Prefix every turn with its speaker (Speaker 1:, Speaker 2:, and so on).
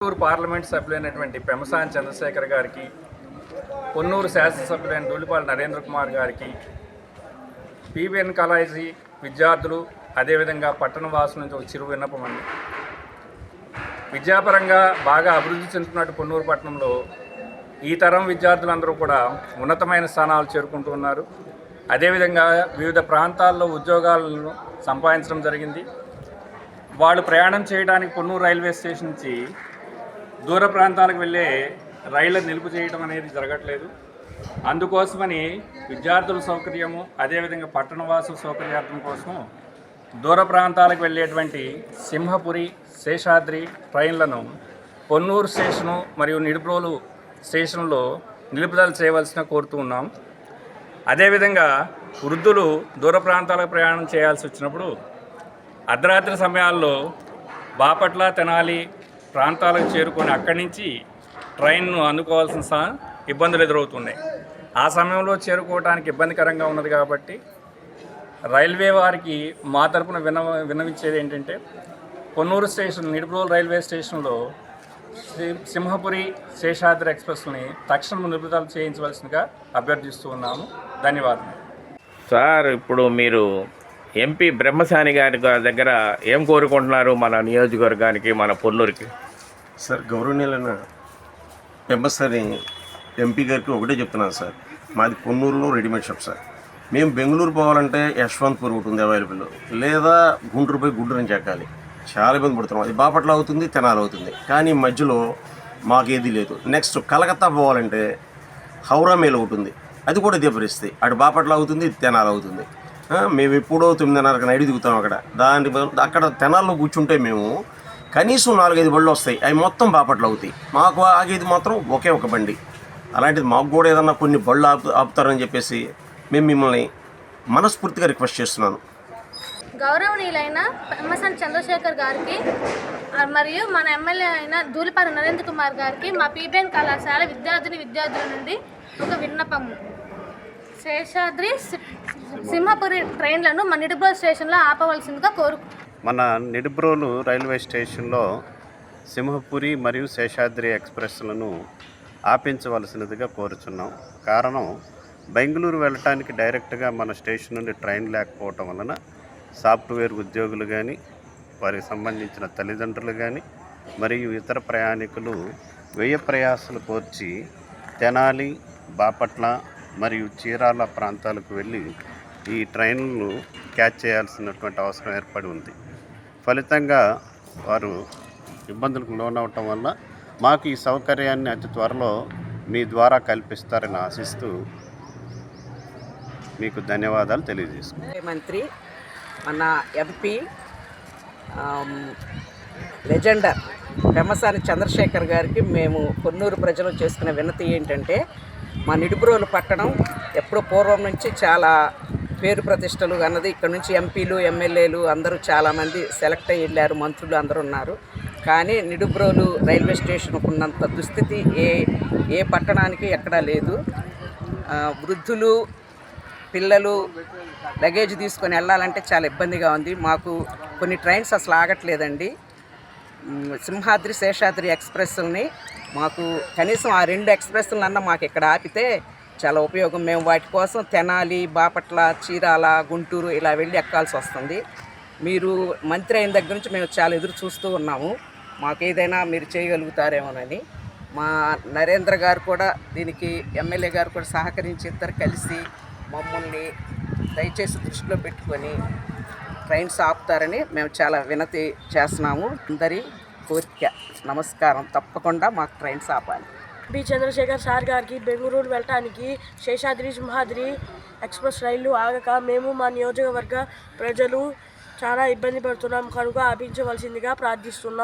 Speaker 1: Ponnuru parliament సభ్యులైనటువంటి పెమసాని చంద్రశేఖర్ గారికి పొన్నూరు శాసనసభ్యులైన దూలిపాల నరేంద్ర కుమార్ గారికి పీవీఎన్ కాలేజీ విద్యార్థులు అదేవిధంగా పట్టణ వాసుల నుంచి ఒక చిరు విన్నపం అండి. విద్యాపరంగా బాగా అభివృద్ధి చెందుతున్నట్టు పొన్నూరు పట్టణంలో ఈ తరం విద్యార్థులందరూ కూడా ఉన్నతమైన స్థానాలు చేరుకుంటూ ఉన్నారు. అదేవిధంగా వివిధ ప్రాంతాల్లో ఉద్యోగాలను సంపాదించడం జరిగింది. వాళ్ళు ప్రయాణం చేయడానికి పొన్నూరు రైల్వే స్టేషన్ నుంచి దూర ప్రాంతాలకు వెళ్ళే రైళ్ళను నిలుపు చేయడం అనేది జరగట్లేదు. అందుకోసమని విద్యార్థుల సౌకర్యము అదేవిధంగా పట్టణవాసుల సౌకర్యార్థం కోసం దూర ప్రాంతాలకు వెళ్ళేటువంటి సింహపురి శేషాద్రి ట్రైన్లను పొన్నూరు స్టేషను మరియు నిడుప్రోలు స్టేషన్లో నిలుపుదల చేయవలసిన కోరుతూ ఉన్నాం. అదేవిధంగా వృద్ధులు దూర ప్రాంతాలకు ప్రయాణం చేయాల్సి వచ్చినప్పుడు అర్ధరాత్రి సమయాల్లో బాపట్ల తెనాలి ప్రాంతాలకు చేరుకొని అక్కడి నుంచి ట్రైన్ను అందుకోవాల్సిన స- ఇబ్బందులు ఎదురవుతున్నాయి. ఆ సమయంలో చేరుకోవడానికి ఇబ్బందికరంగా ఉన్నది కాబట్టి రైల్వే వారికి మా తరపున విన విన్నవించేది ఏంటంటే కొన్నూరు స్టేషన్ నిడుపురోలు రైల్వే స్టేషన్లో సింహపురి శేషాద్రి ఎక్స్ప్రెస్ని తక్షణం నిలుపుదల చేయించవలసిందిగా అభ్యర్థిస్తూ ఉన్నాము. ధన్యవాదాలు
Speaker 2: సార్ ఇప్పుడు మీరు ఎంపీ బ్రహ్మసాని గారి దగ్గర ఏం కోరుకుంటున్నారు మన నియోజకవర్గానికి మన పొల్లూరికి?
Speaker 3: సార్ గౌరవనీయులైన పెంబసరి ఎంపీ గారికి ఒకటే చెప్తున్నాను సార్. మాది పొన్నూరులో రెడీమేడ్ షాప్ సార్. మేము బెంగళూరు పోవాలంటే యశ్వంత్పూర్ ఒకటి ఉంది అవైలబుల్. లేదా గుంటూరు పోయి గుంటూరు నుంచి ఎక్కాలి చాలా ఇబ్బంది పడుతున్నాం. అది బాపట్ల అవుతుంది తెనాలి అవుతుంది. కానీ మధ్యలో మాకేది లేదు. నెక్స్ట్ కలకత్తా పోవాలంటే హౌరా మేల్ ఒకటి ఉంది. అది కూడా ఇదే పరిస్థితి. అటు బాపట్ల అవుతుంది తెనాలి అవుతుంది. మేము ఎప్పుడో తొమ్మిదిన్నరకు నైట్ దిగుతాం అక్కడ. దాని బదులు అక్కడ తెనాల్లో కూర్చుంటే మేము కనీసం నాలుగైదు బళ్ళు వస్తాయి. అవి మొత్తం బాపట్లు అవుతాయి. మాకు ఆగేది మాత్రం ఒకే ఒక బండి. అలాంటిది మాకు కూడా ఏదన్నా కొన్ని బళ్ళు ఆపు ఆపుతారని చెప్పేసి మేము మిమ్మల్ని మనస్ఫూర్తిగా రిక్వెస్ట్ చేస్తున్నాను.
Speaker 4: గౌరవనీయులైన పెమ్మసాని చంద్రశేఖర్ గారికి మరియు మన ఎమ్మెల్యే అయిన ధూళిపాటి నరేంద్ర కుమార్ గారికి మా పీబీఎన్ కళాశాల విద్యార్థిని విద్యార్థుల నుండి ఒక విన్నపము. శేషాద్రి సింహపురి ట్రైన్లను మన నిడుబ్రో స్టేషన్లో ఆపవలసిందిగా కోరు
Speaker 5: మన నిడుబ్రోలు రైల్వే స్టేషన్లో సింహపురి మరియు శేషాద్రి ఎక్స్ప్రెస్లను ఆపించవలసినదిగా కోరుచున్నాం. కారణం బెంగళూరు వెళ్ళటానికి డైరెక్ట్గా మన స్టేషన్ నుండి ట్రైన్ లేకపోవటం వలన సాఫ్ట్వేర్ ఉద్యోగులు కానీ వారికి సంబంధించిన తల్లిదండ్రులు కానీ మరియు ఇతర ప్రయాణికులు వ్యయ ప్రయాసాలు కోర్చి తెనాలి బాపట్ల మరియు చీరాల ప్రాంతాలకు వెళ్ళి ఈ ట్రైన్లను క్యాచ్ చేయాల్సినటువంటి అవసరం ఏర్పడి ఉంది. ఫలితంగా వారు ఇబ్బందులకు లోనవటం వల్ల మాకు ఈ సౌకర్యాన్ని అతి త్వరలో మీ ద్వారా కల్పిస్తారని ఆశిస్తూ మీకు ధన్యవాదాలు తెలియజేస్తున్నాను
Speaker 6: మంత్రి మన ఎంపీ లెజెండర్ పెమ్మసాని చంద్రశేఖర్ గారికి మేము కొన్నూరు ప్రజలు చేసుకున్న వినతి ఏంటంటే మా నిడుపురోలు పట్టణం ఎప్పుడో పూర్వం నుంచి చాలా పేరు ప్రతిష్టలు అన్నది ఇక్కడ నుంచి ఎంపీలు ఎమ్మెల్యేలు అందరూ చాలామంది సెలెక్ట్ అయ్యి వెళ్ళారు. మంత్రులు అందరూ ఉన్నారు. కానీ నిడుబ్రోలు రైల్వే స్టేషన్కు ఉన్నంత దుస్థితి ఏ ఏ పట్టణానికి ఎక్కడా లేదు. వృద్ధులు పిల్లలు లగేజ్ తీసుకొని వెళ్ళాలంటే చాలా ఇబ్బందిగా ఉంది. మాకు కొన్ని ట్రైన్స్ అసలు ఆగట్లేదండి. సింహాద్రి శేషాద్రి ఎక్స్ప్రెస్ని మాకు కనీసం ఆ రెండు ఎక్స్ప్రెస్లన్నా మాకు ఇక్కడ ఆపితే చాలా ఉపయోగం. మేము వాటి కోసం తెనాలి బాపట్ల చీరాల గుంటూరు ఇలా వెళ్ళి ఎక్కాల్సి వస్తుంది. మీరు మంత్రి అయిన దగ్గర నుంచి మేము చాలా ఎదురు చూస్తూ ఉన్నాము. మాకు ఏదైనా మీరు చేయగలుగుతారేమోనని. మా నరేంద్ర గారు కూడా దీనికి ఎమ్మెల్యే గారు కూడా సహకరించి ఇద్దరు కలిసి మమ్మల్ని దయచేసి దృష్టిలో పెట్టుకొని ట్రైన్స్ ఆపుతారని మేము చాలా వినతి చేస్తున్నాము. అందరి కోరిక నమస్కారం తప్పకుండా మాకు ట్రైన్స్ ఆపాలి.
Speaker 7: బి. చంద్రశేఖర్ సార్ గారికి బెంగళూరు వెళ్ళటానికి శేషాద్రి సింహాద్రి ఎక్స్ప్రెస్ రైళ్ళు ఆగక మేము మా నియోజకవర్గ ప్రజలు చాలా ఇబ్బంది పడుతున్నాం. కనుక ఆపించవలసిందిగా ప్రార్థిస్తున్నాం.